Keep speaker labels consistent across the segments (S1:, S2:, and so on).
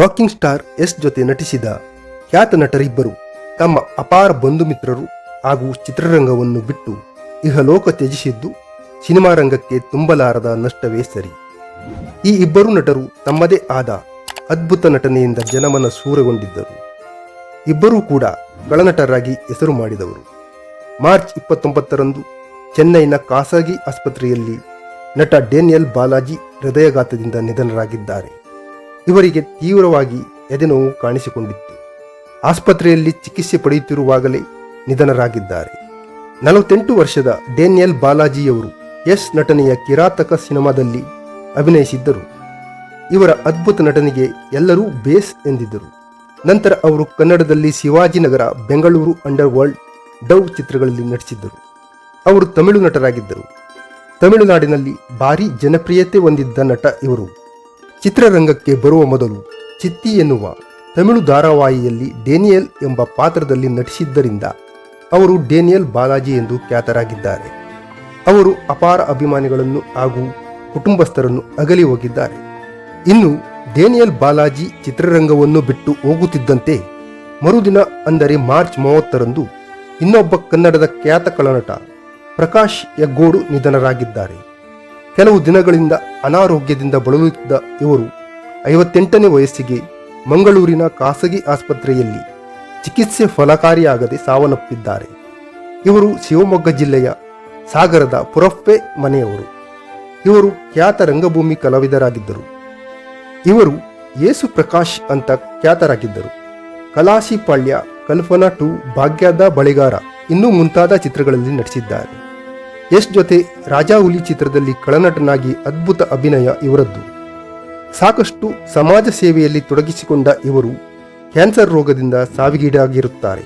S1: Rocking star S ಜೊತೆ ನಟಿಸಿದ ಖ್ಯಾತ ನಟರಿಬ್ಬರು ತಮ್ಮ ಅಪಾರ ಬಂಧು ಮಿತ್ರರು ಹಾಗೂ ಚಿತ್ರರಂಗವನ್ನು ಬಿಟ್ಟು ಇಹಲೋಕ ತ್ಯಜಿಸಿದ್ದು ಸಿನಿಮಾ ರಂಗಕ್ಕೆ ತುಂಬಲಾರದ ನಷ್ಟವೇ ಸರಿ. ಈ ಇಬ್ಬರು ನಟರು ತಮ್ಮದೇ ಆದ ಅದ್ಭುತ ನಟನೆಯಿಂದ ಜನಮನ ಸೂರಗೊಂಡಿದ್ದರು. ಇಬ್ಬರೂ ಕೂಡ ಗಳನಟರಾಗಿ ಹೆಸರು ಮಾಡಿದವರು. ಮಾರ್ಚ್ ಇಪ್ಪತ್ತೊಂಬತ್ತರಂದು ಚೆನ್ನೈನ ಖಾಸಗಿ ಆಸ್ಪತ್ರೆಯಲ್ಲಿ ನಟ ಡೇನಿಯಲ್ ಬಾಲಾಜಿ ಹೃದಯಘಾತದಿಂದ ನಿಧನರಾಗಿದ್ದಾರೆ. ಇವರಿಗೆ ತೀವ್ರವಾಗಿ ಎದೆನೋವು ಕಾಣಿಸಿಕೊಂಡಿತ್ತು. ಆಸ್ಪತ್ರೆಯಲ್ಲಿ ಚಿಕಿತ್ಸೆ ಪಡೆಯುತ್ತಿರುವಾಗಲೇ ನಿಧನರಾಗಿದ್ದಾರೆ. ನಲವತ್ತೆಂಟು ವರ್ಷದ ಡೇನಿಯಲ್ ಬಾಲಾಜಿಯವರು ಎಸ್ ನಟನೆಯ ಕಿರಾತಕ ಸಿನಿಮಾದಲ್ಲಿ ಅಭಿನಯಿಸಿದ್ದರು. ಇವರ ಅದ್ಭುತ ನಟನೆಗೆ ಎಲ್ಲರೂ ಬೇಸ್ ಎಂದಿದ್ದರು. ನಂತರ ಅವರು ಕನ್ನಡದಲ್ಲಿ ಶಿವಾಜಿನಗರ ಬೆಂಗಳೂರು ಅಂಡರ್ ವರ್ಲ್ಡ್ ಡವ್ ಚಿತ್ರಗಳಲ್ಲಿ ನಟಿಸಿದ್ದರು. ಅವರು ತಮಿಳು ನಟರಾಗಿದ್ದರು. ತಮಿಳುನಾಡಿನಲ್ಲಿ ಭಾರಿ ಜನಪ್ರಿಯತೆ ಹೊಂದಿದ್ದ ನಟ ಇವರು. ಚಿತ್ರರಂಗಕ್ಕೆ ಬರುವ ಮೊದಲು ಚಿತ್ತಿ ಎನ್ನುವ ತಮಿಳು ಧಾರಾವಾಹಿಯಲ್ಲಿ ಡೇನಿಯಲ್ ಎಂಬ ಪಾತ್ರದಲ್ಲಿ ನಟಿಸಿದ್ದರಿಂದ ಅವರು ಡೇನಿಯಲ್ ಬಾಲಾಜಿ ಎಂದು ಖ್ಯಾತರಾಗಿದ್ದಾರೆ. ಅವರು ಅಪಾರ ಅಭಿಮಾನಿಗಳನ್ನು ಹಾಗೂ ಕುಟುಂಬಸ್ಥರನ್ನು ಅಗಲಿ ಹೋಗಿದ್ದಾರೆ. ಇನ್ನು ಡೇನಿಯಲ್ ಬಾಲಾಜಿ ಚಿತ್ರರಂಗವನ್ನು ಬಿಟ್ಟು ಹೋಗುತ್ತಿದ್ದಂತೆ ಮರುದಿನ ಅಂದರೆ ಮಾರ್ಚ್ ಮೂವತ್ತರಂದು ಇನ್ನೊಬ್ಬ ಕನ್ನಡದ ಖ್ಯಾತ ಕಳನಟ ಪ್ರಕಾಶ್ ಯಗ್ಗೋಡು ನಿಧನರಾಗಿದ್ದಾರೆ. ಕೆಲವು ದಿನಗಳಿಂದ ಅನಾರೋಗ್ಯದಿಂದ ಬಳಲುತ್ತಿದ್ದ ಇವರು ಐವತ್ತೆಂಟನೇ ವಯಸ್ಸಿಗೆ ಮಂಗಳೂರಿನ ಖಾಸಗಿ ಆಸ್ಪತ್ರೆಯಲ್ಲಿ ಚಿಕಿತ್ಸೆ ಫಲಕಾರಿಯಾಗದೆ ಸಾವನ್ನಪ್ಪಿದ್ದಾರೆ. ಇವರು ಶಿವಮೊಗ್ಗ ಜಿಲ್ಲೆಯ ಸಾಗರದ ಪುರಫ್ಪೆ ಮನೆಯವರು. ಇವರು ಖ್ಯಾತ ರಂಗಭೂಮಿ ಕಲಾವಿದರಾಗಿದ್ದರು. ಇವರು ಯೇಸು ಪ್ರಕಾಶ್ ಅಂತ ಖ್ಯಾತರಾಗಿದ್ದರು. ಕಲಾಶಿಪಾಳ್ಯ ಕಲ್ಪನಾ ಟು ಭಾಗ್ಯದ ಬಳಿಗಾರ ಇನ್ನೂ ಮುಂತಾದ ಚಿತ್ರಗಳಲ್ಲಿ ನಟಿಸಿದ್ದಾರೆ. ಯಶ್ ಜೊತೆ ರಾಜಾ ಹುಲಿ ಚಿತ್ರದಲ್ಲಿ ಕಳನಟನಾಗಿ ಅದ್ಭುತ ಅಭಿನಯ ಇವರದ್ದು. ಸಾಕಷ್ಟು ಸಮಾಜ ಸೇವೆಯಲ್ಲಿ ತೊಡಗಿಸಿಕೊಂಡ ಇವರು ಕ್ಯಾನ್ಸರ್ ರೋಗದಿಂದ ಸಾವಿಗೀಡಾಗಿರುತ್ತಾರೆ.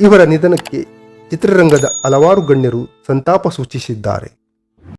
S1: ಇವರ ನಿಧನಕ್ಕೆ ಚಿತ್ರರಂಗದ ಹಲವಾರು ಗಣ್ಯರು ಸಂತಾಪ ಸೂಚಿಸಿದ್ದಾರೆ.